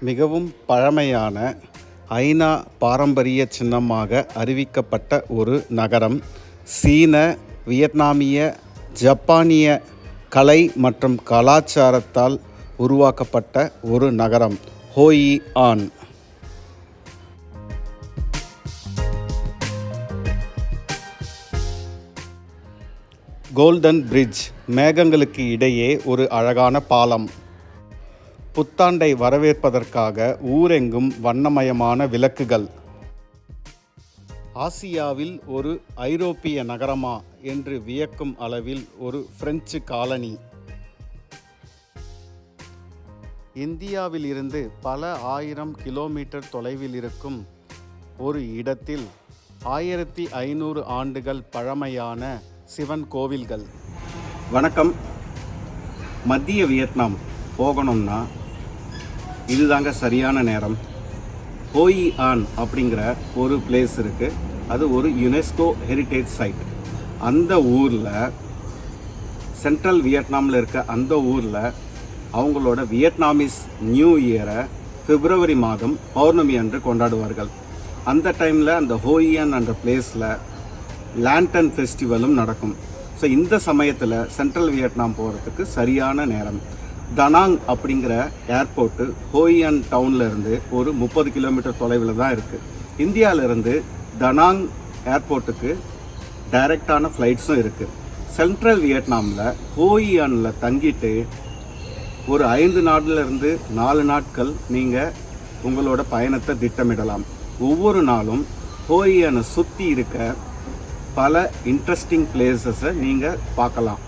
மிகவும் பழமையான ஐநா பாரம்பரிய சின்னமாக அறிவிக்கப்பட்ட ஒரு நகரம் சீன வியட்நாமிய ஜப்பானிய கலை மற்றும் கலாச்சாரத்தால் உருவாக்கப்பட்ட ஒரு நகரம் ஹோயி ஆன் கோல்டன் பிரிட்ஜ் மேகங்களுக்கு இடையே ஒரு அழகான பாலம். புத்தாண்டை வரவேற்பதற்காக ஊரெங்கும் வண்ணமயமான விளக்குகள். ஆசியாவில் ஒரு ஐரோப்பிய நகரமா என்று வியக்கும் அளவில் ஒரு பிரெஞ்சு காலனி. இந்தியாவில் இருந்து பல ஆயிரம் கிலோமீட்டர் தொலைவில் இருக்கும் ஒரு இடத்தில் ஆயிரத்தி ஐநூறு ஆண்டுகள் பழமையான சிவன் கோவில்கள். வணக்கம். மத்திய வியட்நாம் போகணும்னா இதுதாங்க சரியான நேரம். ஹோயி ஆன் அப்படிங்கிற ஒரு பிளேஸ் இருக்குது அது ஒரு யுனெஸ்கோ ஹெரிட்டேஜ் சைட் அந்த ஊரில் சென்ட்ரல் வியட்நாமில் இருக்க அந்த ஊரில் அவங்களோட வியட்நாமிஸ் நியூ இயரை பிப்ரவரி மாதம் பௌர்ணமி அன்று கொண்டாடுவார்கள். அந்த டைமில் அந்த ஹோயியன் என்ற பிளேஸில் லேண்டன் ஃபெஸ்டிவலும் நடக்கும். ஸோ இந்த சமயத்தில் சென்ட்ரல் வியட்நாம் போகிறதுக்கு சரியான நேரம். தனாங் அப்படிங்கிற ஏர்போர்ட்டு ஹோயியன் டவுன்லேருந்து ஒரு முப்பது கிலோமீட்டர் தொலைவில் தான் இருக்குது இந்தியாவிலேருந்து தனாங் ஏர்போர்ட்டுக்கு டைரக்டான ஃப்ளைட்ஸும் இருக்குது சென்ட்ரல் வியட்நாமில் ஹோயியனில் தங்கிட்டு ஒரு ஐந்து நாடுலேருந்து நாலு நாட்கள் நீங்கள் உங்களோட பயணத்தை திட்டமிடலாம். ஒவ்வொரு நாளும் ஹோயியனை சுற்றி இருக்க பல இன்ட்ரெஸ்டிங் பிளேசஸை நீங்கள் பார்க்கலாம்.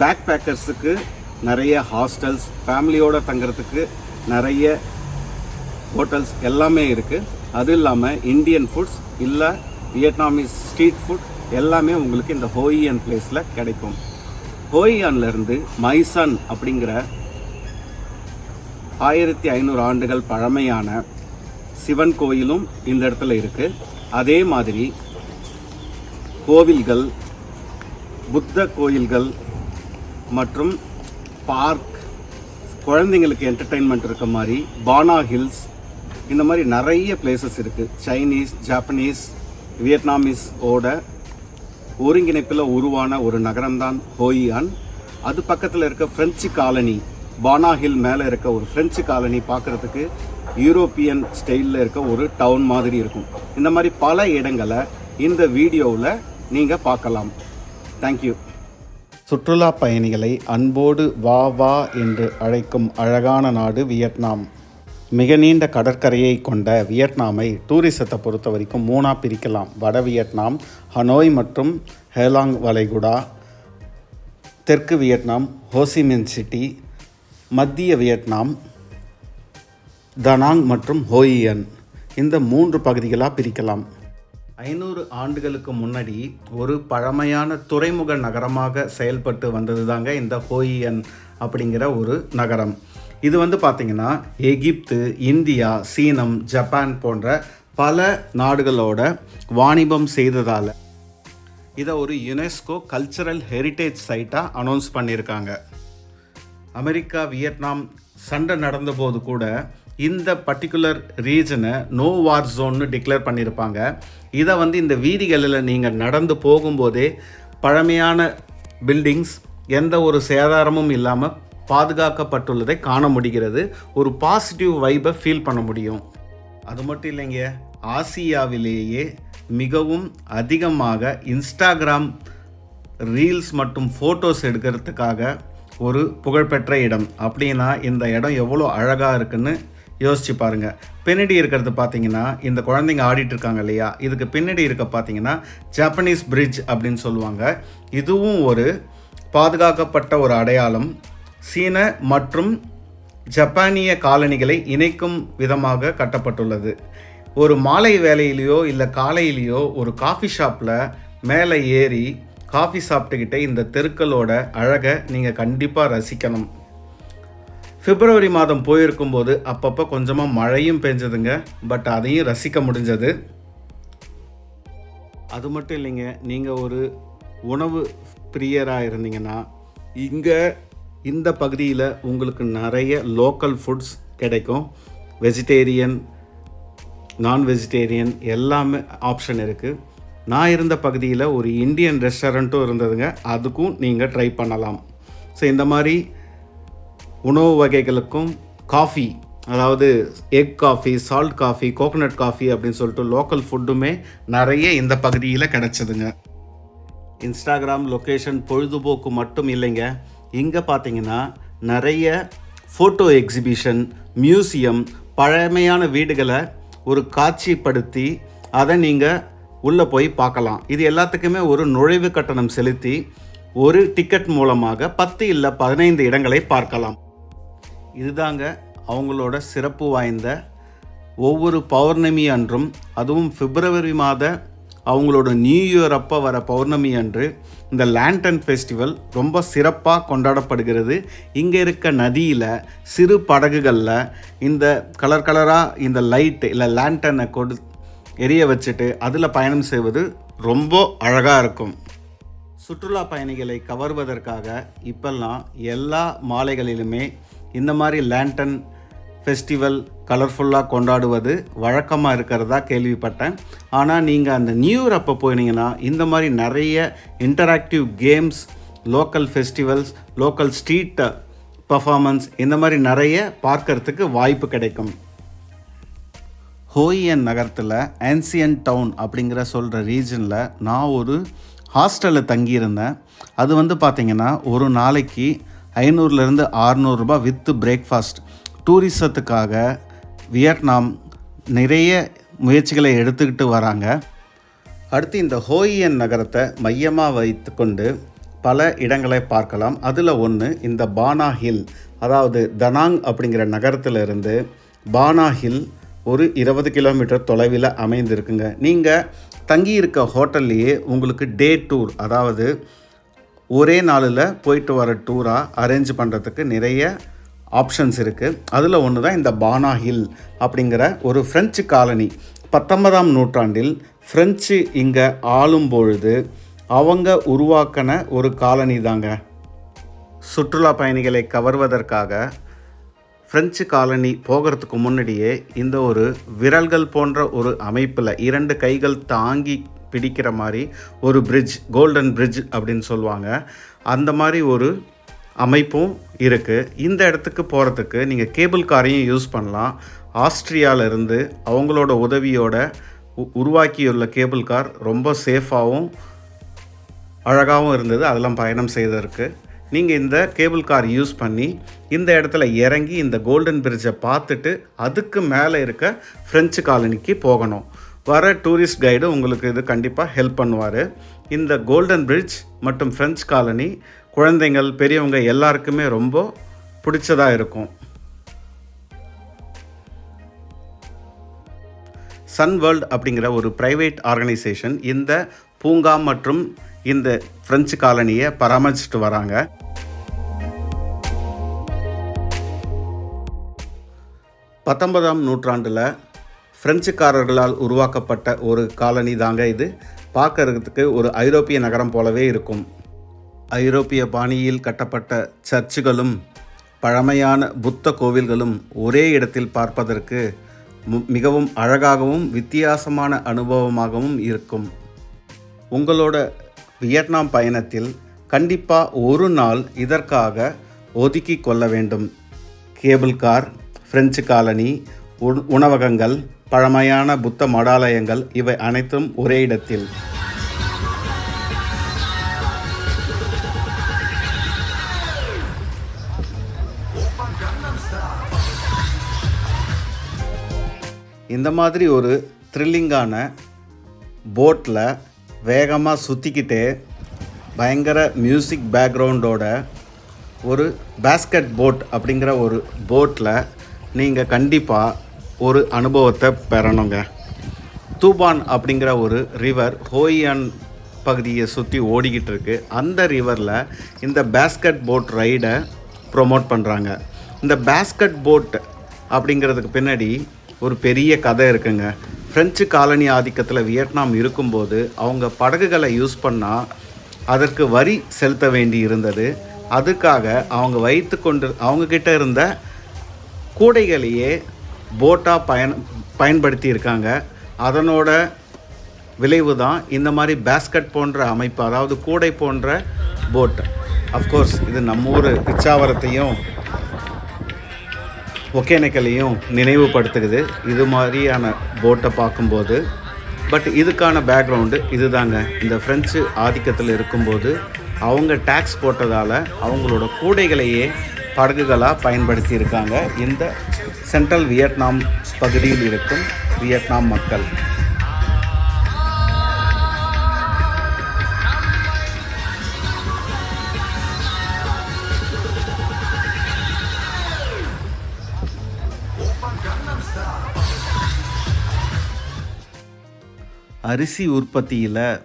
பேக் பேக்கர்ஸுக்கு நிறைய ஹாஸ்டல்ஸ் ஃபேமிலியோடு தங்குறதுக்கு நிறைய ஹோட்டல்ஸ் எல்லாமே இருக்குது அது இல்லாமல் இந்தியன் ஃபுட்ஸ் இல்லை வியட்நாமீஸ் ஸ்ட்ரீட் ஃபுட் எல்லாமே உங்களுக்கு இந்த ஹோயியன் பிளேஸில் கிடைக்கும். ஹோயியான்லேருந்து மைசான் அப்படிங்கிற ஆயிரத்தி ஐநூறு ஆண்டுகள் பழமையான சிவன் கோயிலும் இந்த இடத்துல இருக்குது அதே மாதிரி கோவில்கள் புத்த கோயில்கள் மற்றும் பார்க் குழந்தைங்களுக்கு என்டர்டெயின்மெண்ட் இருக்க மாதிரி பானா ஹில்ஸ் இந்த மாதிரி நிறைய பிளேசஸ் இருக்குது சைனீஸ் ஜாப்பனீஸ் வியட்நாமீஸோட ஒருங்கிணைப்பில் உருவான ஒரு நகரம்தான் ஹோயியான் அது பக்கத்தில் இருக்க ஃப்ரெஞ்சு காலனி பானா ஹில் மேலே இருக்க ஒரு ஃப்ரெஞ்சு காலனி பார்க்குறதுக்கு யூரோப்பியன் ஸ்டைலில் இருக்க ஒரு டவுன் மாதிரி இருக்கும். இந்த மாதிரி பல இடங்களை இந்த வீடியோவில் நீங்கள் பார்க்கலாம். தேங்க்யூ சுற்றுலா பயணிகளை அன்போடு வா வா என்று அழைக்கும் அழகான நாடு வியட்நாம். மிக நீண்ட கடற்கரையை கொண்ட வியட்நாமை டூரிசத்தை பொறுத்த வரைக்கும் மூணாக பிரிக்கலாம். வட வியட்நாம் ஹனோய் மற்றும் ஹேலாங் வளைகுடா தெற்கு Vietnam Ho Chi Minh city மத்திய வியட்நாம் தனாங் மற்றும் ஹோயியன். இந்த மூன்று பகுதிகளாக பிரிக்கலாம். ஐநூறு ஆண்டுகளுக்கு முன்னாடி ஒரு பழமையான துறைமுக நகரமாக செயல்பட்டு வந்தது தாங்க இந்த ஹோயியன் அப்படிங்கிற ஒரு நகரம். இது வந்து பார்த்திங்கன்னா எகிப்து இந்தியா சீனம் ஜப்பான் போன்ற பல நாடுகளோட வாணிபம் செய்ததால் இதை ஒரு யுனெஸ்கோ கல்ச்சரல் ஹெரிட்டேஜ் சைட்டாக அனௌன்ஸ் பண்ணியிருக்காங்க அமெரிக்கா வியட்நாம் சண்டை நடந்தபோது கூட இந்த பர்டிகுலர் ரீஜனை நோ வார் ஜோன்னு டிக்ளேர் பண்ணியிருப்பாங்க இதை வந்து இந்த வீதிகளில் நீங்கள் நடந்து போகும்போதே பழமையான பில்டிங்ஸ் எந்த ஒரு சேதாரமும் இல்லாமல் பாதுகாக்கப்பட்டுள்ளதை காண முடிகிறது. ஒரு பாசிட்டிவ் வைப்பை ஃபீல் பண்ண முடியும். அது மட்டும் இல்லைங்க ஆசியாவிலேயே மிகவும் அதிகமாக இன்ஸ்டாகிராம் ரீல்ஸ் மற்றும் ஃபோட்டோஸ் எடுக்கிறதுக்காக ஒரு புகழ்பெற்ற இடம். அப்படின்னா இந்த இடம் எவ்வளோ அழகாக இருக்குன்னு யோசிச்சு பாருங்க. பின்னாடி இருக்கிறது பார்த்தீங்கன்னா இந்த குழந்தைங்க ஆடிட்டு இருக்காங்க இல்லையா? இதுக்கு பின்னாடி இருக்க பார்த்தீங்கன்னா ஜப்பனீஸ் பிரிட்ஜ் அப்படின்னு சொல்லுவாங்க. இதுவும் ஒரு பாதுகாக்கப்பட்ட ஒரு அடையாளம். சீன மற்றும் ஜப்பானிய காலனிகளை இணைக்கும் விதமாக கட்டப்பட்டுள்ளது. ஒரு மாலை வேலையிலையோ இல்லை காலையிலையோ ஒரு காஃபி ஷாப்பில் மேலே ஏறி காஃபி சாப்பிட்டுக்கிட்டே இந்த தெருக்களோட அழகை நீங்கள் கண்டிப்பாக ரசிக்கணும். பிப்ரவரி மாதம் போயிருக்கும்போது அப்பப்போ கொஞ்சமாக மழையும் பெஞ்சதுங்க. பட் அதையும் ரசிக்க முடிஞ்சது. அது மட்டும் இல்லைங்க. நீங்கள் ஒரு உணவு பிரியராக இருந்தீங்கன்னா இங்கே இந்த பகுதியில் உங்களுக்கு நிறைய லோக்கல் ஃபுட்ஸ் கிடைக்கும். வெஜிடேரியன் நான் வெஜிடேரியன் எல்லாமே ஆப்ஷன் இருக்குது நான் இருந்த பகுதியில் ஒரு இந்தியன் ரெஸ்டாரண்ட்டும் இருந்ததுங்க. அதுக்கும் நீங்கள் ட்ரை பண்ணலாம். ஸோ இந்த மாதிரி உணவு வகைகளுக்கும் காஃபி அதாவது egg coffee salt coffee coconut coffee அப்படின்னு சொல்லிட்டு லோக்கல் ஃபுட்டுமே நிறைய இந்த பகுதியில் கிடச்சிதுங்க. இன்ஸ்டாகிராம் லொக்கேஷன் பொழுதுபோக்கு மட்டும் இல்லைங்க. இங்கே பார்த்தீங்கன்னா நிறைய ஃபோட்டோ எக்ஸிபிஷன் மியூசியம் பழமையான வீடுகளை ஒரு காட்சிப்படுத்தி அதை நீங்கள் உள்ளே போய் பார்க்கலாம். இது எல்லாத்துக்குமே ஒரு நுழைவு கட்டணம் செலுத்தி ஒரு டிக்கெட் மூலமாக பத்து இல்லை பதினைந்து இடங்களை பார்க்கலாம். இதுதாங்க அவங்களோட சிறப்பு வாய்ந்த ஒவ்வொரு பௌர்ணமி அன்றும் அதுவும் பிப்ரவரி மாத அவங்களோட நியூ இயர் அப்போ வர பௌர்ணமி அன்று இந்த லேண்டன் ஃபெஸ்டிவல் ரொம்ப சிறப்பாக கொண்டாடப்படுகிறது. இங்கே இருக்க நதியில் சிறு படகுகளில் இந்த கலர் கலராக இந்த லைட்டு இல்லை லேண்டனை கொடு எரிய வச்சுட்டு அதில் பயணம் செய்வது ரொம்ப அழகாக இருக்கும். சுற்றுலா பயணிகளை கவர்வதற்காக இப்பெல்லாம் எல்லா மாலைகளிலுமே இந்த மாதிரி லேண்டன் ஃபெஸ்டிவல் கலர்ஃபுல்லாக கொண்டாடுவது வழக்கமாக இருக்கிறதா கேள்விப்பட்டேன். ஆனால் நீங்கள் அந்த நியூ இயர் அப்போ போனீங்கன்னா இந்த மாதிரி நிறைய interactive games local festivals local street performance இந்த மாதிரி நிறைய பார்க்கறதுக்கு வாய்ப்பு கிடைக்கும். ஹோயன் நகரத்தில் ஆன்சியன் டவுன் அப்படிங்கிற சொல்கிற ரீஜனில் நான் ஒரு ஹாஸ்டலில் தங்கியிருந்தேன். அது வந்து பார்த்திங்கன்னா ஒரு நாளைக்கு ஐநூறுலேருந்து ஆறுநூறுரூபா வித்து பிரேக்ஃபாஸ்ட் டூரிசத்துக்காக வியட்நாம் நிறைய முயற்சிகளை எடுத்துக்கிட்டு வராங்க. அடுத்து இந்த ஹோயியன் நகரத்தை மையமாக வைத்துக்கொண்டு பல இடங்களை பார்க்கலாம். அதில் ஒன்று இந்த பானா ஹில் அதாவது தனாங் அப்படிங்கிற நகரத்திலிருந்து பானா ஹில் ஒரு இருபது கிலோமீட்டர் தொலைவில் அமைந்திருக்குங்க. நீங்கள் தங்கியிருக்க ஹோட்டல்லையே உங்களுக்கு டே டூர் அதாவது ஒரே நாளில் போயிட்டு வர டூராக அரேஞ்ச் பண்ணுறதுக்கு நிறைய ஆப்ஷன்ஸ் இருக்குது அதில் ஒன்று தான் இந்த பானா ஹில் அப்படிங்கிற ஒரு ஃப்ரெஞ்சு காலனி பத்தொன்பதாம் நூற்றாண்டில் ஃப்ரெஞ்சு இங்கே ஆளும் பொழுது அவங்க உருவாக்கின ஒரு காலனி தாங்க. சுற்றுலா பயணிகளை கவர்வதற்காக ஃப்ரெஞ்சு காலனி போகிறதுக்கு முன்னாடியே இந்த ஒரு விரல்கள் போன்ற ஒரு அமைப்பில் இரண்டு கைகள் தாங்கி பிடிக்கிற மாதிரி ஒரு பிரிட்ஜ் கோல்டன் பிரிட்ஜ் அப்படின்னு சொல்லுவாங்க. அந்த மாதிரி ஒரு அமைப்பும் இருக்குது இந்த இடத்துக்கு போகிறதுக்கு நீங்கள் கேபிள் காரையும் யூஸ் பண்ணலாம். ஆஸ்திரியாவிலேருந்து அவங்களோட உதவியோட உ- உருவாக்கியுள்ள கேபிள் கார் ரொம்ப சேஃபாகவும் அழகாகவும் இருந்தது. அதெல்லாம் பயணம் செய்ததற்கு. நீங்கள் இந்த கேபிள் கார் யூஸ் பண்ணி இந்த இடத்துல இறங்கி இந்த கோல்டன் பிரிட்ஜை பார்த்துட்டு அதுக்கு மேலே இருக்க ஃப்ரெஞ்சு காலனிக்கு போகணும். வர டூரிஸ்ட் கைடு உங்களுக்கு இது கண்டிப்பாக ஹெல்ப் பண்ணுவார். இந்த கோல்டன் பிரிட்ஜ் மற்றும் ஃப்ரெஞ்ச் காலனி குழந்தைங்கள் பெரியவங்க எல்லாருக்குமே ரொம்ப பிடிச்சதாக இருக்கும். சன் வேர்ல்ட் அப்படிங்கிற ஒரு ப்ரைவேட் ஆர்கனைசேஷன் இந்த பூங்கா மற்றும் இந்த ஃப்ரெஞ்சு காலனியை பராமரிச்சுட்டு வராங்க. பத்தொன்பதாம் நூற்றாண்டில் பிரெஞ்சுக்காரர்களால் உருவாக்கப்பட்ட ஒரு காலனி தாங்க இது. பார்க்கறதுக்கு ஒரு ஐரோப்பிய நகரம் போலவே இருக்கும். ஐரோப்பிய பாணியில் கட்டப்பட்ட சர்ச்சுகளும் பழமையான புத்த கோவில்களும் ஒரே இடத்தில் பார்ப்பதற்கு மு- மிகவும் அழகாகவும் வித்தியாசமான அனுபவமாகவும் இருக்கும். உங்களோட வியட்நாம் பயணத்தில் கண்டிப்பாக ஒரு நாள் இதற்காக ஒதுக்கி கொள்ள வேண்டும். கேபிள் கார் பிரெஞ்சு காலனி உணவகங்கள் பழமையான புத்த மடாலயங்கள் இவை அனைத்தும் ஒரே இடத்தில். இந்த மாதிரி ஒரு த்ரில்லிங்கான போட்டில் வேகமாக சுற்றிக்கிட்டே பயங்கர மியூசிக் பேக்ரவுண்டோட ஒரு பேஸ்கெட் போட் அப்படிங்கிற ஒரு போட்டில் நீங்கள் கண்டிப்பாக ஒரு அனுபவத்தை பெறணுங்க. தூபான் அப்படிங்கிற ஒரு ரிவர் ஹோயான் பகுதியை சுற்றி ஓடிக்கிட்டு இருக்கு. அந்த ரிவரில் இந்த பேஸ்கெட் போட் ரைடை ப்ரொமோட் பண்ணுறாங்க இந்த பேஸ்கெட் போட் அப்படிங்கிறதுக்கு பின்னாடி ஒரு பெரிய கதை இருக்குங்க. ஃப்ரெஞ்சு காலனி ஆதிக்கத்தில் வியட்நாம் இருக்கும்போது அவங்க படகுகளை யூஸ் பண்ணால் அதற்கு வரி செலுத்த வேண்டி இருந்தது. அதுக்காக அவங்க வைத்து கொண்டு அவங்கக்கிட்ட இருந்த கூடைகளையே போட்டாக பயன் பயன்படுத்தி இருக்காங்க அதனோட விளைவு தான் இந்த மாதிரி பேஸ்கட் போன்ற அமைப்பு அதாவது கூடை போன்ற போட் அஃப்கோர்ஸ் இது நம்ம ஊர் பிச்சாவரத்தையும் ஒகேனக்கலையும் நினைவுபடுத்துகிறது இது மாதிரியான போட்டை பார்க்கும்போது பட் இதுக்கான பேக்ரவுண்டு இதுதாங்க. இந்த ஃப்ரெஞ்சு ஆதிக்கத்தில் இருக்கும்போது அவங்க டேக்ஸ் போட்டதால் அவங்களோட கூடைகளையே படகுகளாக பயன்படுத்தி இருக்காங்க இந்த சென்ட்ரல் வியட்நாம் பகுதியில் இருக்கும் வியட்நாம் மக்கள். அரிசி உற்பத்தியில்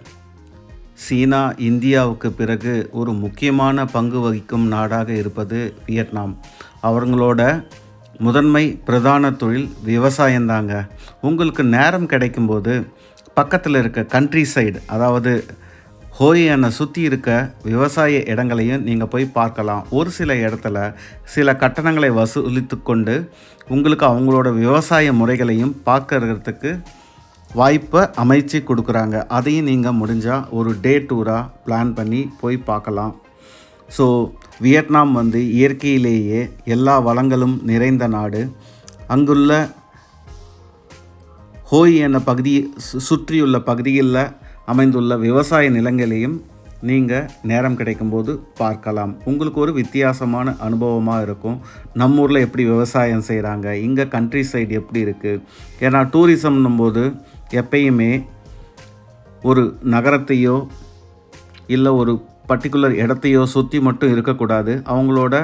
சீனா இந்தியாவுக்கு பிறகு ஒரு முக்கியமான பங்கு வகிக்கும் நாடாக இருப்பது வியட்நாம். அவங்களோட முதன்மை பிரதான தொழில் விவசாயம்தாங்க உங்களுக்கு நேரம் கிடைக்கும்போது பக்கத்தில் இருக்க கண்ட்ரி சைடு அதாவது ஹோயியனை சுற்றி இருக்க விவசாய இடங்களையும் நீங்கள் போய் பார்க்கலாம். ஒரு சில இடத்துல சில கட்டணங்களை வசூலித்து கொண்டு உங்களுக்கு அவங்களோட விவசாய முறைகளையும் பார்க்கறதுக்கு வாய்ப்பை அமைச்சு கொடுக்குறாங்க. அதையும் நீங்கள் முடிஞ்சால் ஒரு டே டூராக பிளான் பண்ணி போய் பார்க்கலாம். ஸோ வியட்நாம் வந்து இயற்கையிலேயே எல்லா வளங்களும் நிறைந்த நாடு. அங்குள்ள ஹோய் என பகுதி சு- சுற்றியுள்ள பகுதிகளில் அமைந்துள்ள விவசாய நிலங்களையும் நீங்கள் நேரம் கிடைக்கும்போது பார்க்கலாம். உங்களுக்கு ஒரு வித்தியாசமான அனுபவமாக இருக்கும். நம்ம ஊரில் எப்படி விவசாயம் செய்கிறாங்க இங்கே கண்ட்ரி சைடு எப்படி இருக்குது ஏன்னா டூரிசம்னும் போது எப்பயுமே ஒரு நகரத்தையோ இல்லை ஒரு பர்டிகுலர் இடத்தையோ சுற்றி மட்டும் இருக்கக்கூடாது. அவங்களோட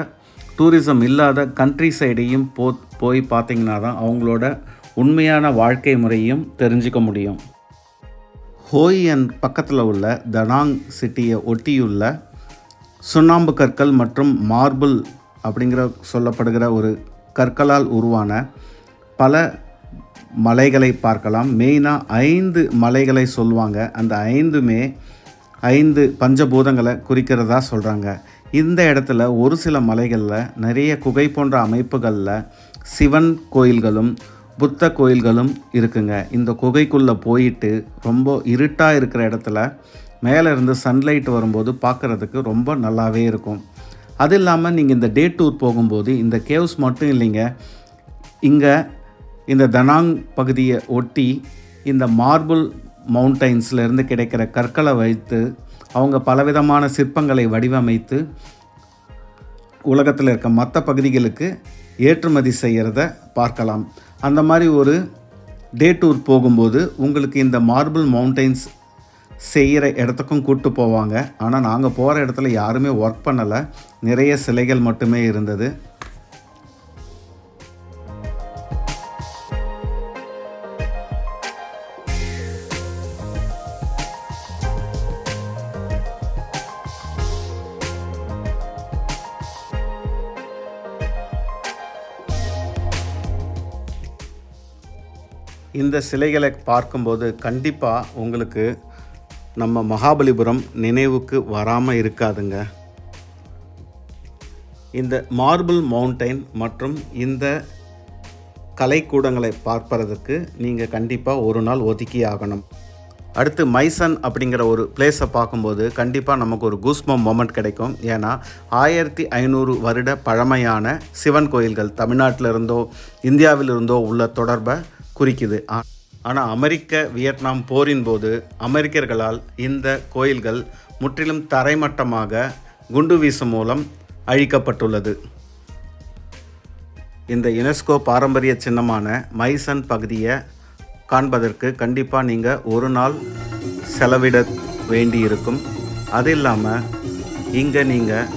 டூரிசம் இல்லாத கண்ட்ரி சைடையும் போ போய் பார்த்தீங்கன்னா தான் அவங்களோட உண்மையான வாழ்க்கை முறையும் தெரிஞ்சுக்க முடியும். ஹோயன் பக்கத்தில் உள்ள தனாங் சிட்டியை ஒட்டியுள்ள சுண்ணாம்பு கற்கள் மற்றும் மார்பிள் அப்படிங்கிற சொல்லப்படுகிற ஒரு கற்களால் உருவான பல மலைகளை பார்க்கலாம். மெயினாக ஐந்து மலைகளை சொல்லுவாங்க. அந்த ஐந்துமே ஐந்து பஞ்சபூதங்களை குறிக்கிறதா சொல்கிறாங்க இந்த இடத்துல ஒரு சில மலைகளில் நிறைய குகை போன்ற அமைப்புகளில் சிவன் கோயில்களும் புத்த கோயில்களும் இருக்குங்க. இந்த குகைக்குள்ளே போயிட்டு ரொம்ப இருட்டாக இருக்கிற இடத்துல மேலேருந்து சன்லைட் வரும்போது பார்க்குறதுக்கு ரொம்ப நல்லாவே இருக்கும். அது இல்லாமல் நீங்கள் இந்த டே டூர் போகும்போது இந்த கேவ்ஸ் மட்டும் இல்லைங்க. இங்கே இந்த தனாங் பகுதியை ஒட்டி இந்த மார்பிள் மவுண்டைன்ஸ்லேருந்து கிடைக்கிற கற்களை வைத்து அவங்க பலவிதமான சிற்பங்களை வடிவமைத்து உலகத்தில் இருக்க மற்ற பகுதிகளுக்கு ஏற்றுமதி செய்கிறத பார்க்கலாம். அந்த மாதிரி ஒரு டே டூர் போகும்போது உங்களுக்கு இந்த மார்பிள் மவுண்டைன்ஸ் செய்கிற இடத்துக்கும் கூட்டு போவாங்க. ஆனால் நாங்கள் போகிற இடத்துல யாருமே ஒர்க் பண்ணலை. நிறைய சிலைகள் மட்டுமே இருந்தது. இந்த சிலைகளை பார்க்கும்போது கண்டிப்பாக உங்களுக்கு நம்ம மகாபலிபுரம் நினைவுக்கு வராமல் இருக்காதுங்க. இந்த மார்பிள் மவுண்டைன் மற்றும் இந்த கலைக்கூடங்களை பார்ப்பதற்கு நீங்கள் கண்டிப்பாக ஒரு நாள் ஒதுக்கி ஆகணும். அடுத்து மைசன் அப்படிங்கிற ஒரு பிளேஸை பார்க்கும்போது கண்டிப்பாக நமக்கு ஒரு கூஸ்மம் மொமெண்ட் கிடைக்கும். ஏன்னா ஆயிரத்தி ஐநூறு வருட பழமையான சிவன் கோயில்கள் தமிழ்நாட்டில் இருந்தோ இந்தியாவிலிருந்தோ உள்ள தொடர்பை குறிக்குது. ஆனால் அமெரிக்க வியட்நாம் போரின் போது அமெரிக்கர்களால் இந்த கோயில்கள் முற்றிலும் தரைமட்டமாக குண்டு வீசும் மூலம் அழிக்கப்பட்டுள்ளது. இந்த யுனெஸ்கோ பாரம்பரிய சின்னமான மைசன் பகுதியை காண்பதற்கு கண்டிப்பாக நீங்கள் ஒரு நாள் செலவிட வேண்டியிருக்கும். அது இல்லாமல் இங்கே நீங்கள்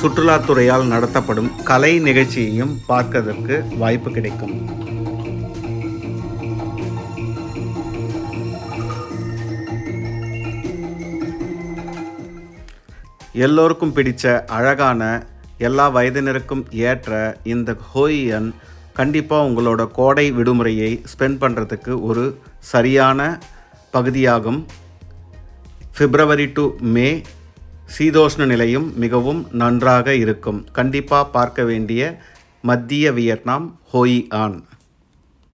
சுற்றுலாத்துறையால் நடத்தப்படும் கலை நிகழ்ச்சியையும் பார்க்கறதற்கு வாய்ப்பு கிடைக்கும். எல்லோருக்கும் பிடித்த அழகான எல்லா வயதினருக்கும் ஏற்ற இந்த ஹோயியன் கண்டிப்பாக உங்களோட கோடை விடுமுறையை ஸ்பெண்ட் பண்ணுறதுக்கு ஒரு சரியான பகுதியாகும். பிப்ரவரி டு மே சீதோஷ்ண நிலையும் மிகவும் நன்றாக இருக்கும். கண்டிப்பாக பார்க்க வேண்டிய மத்திய வியட்நாம் ஹோய் ஆன்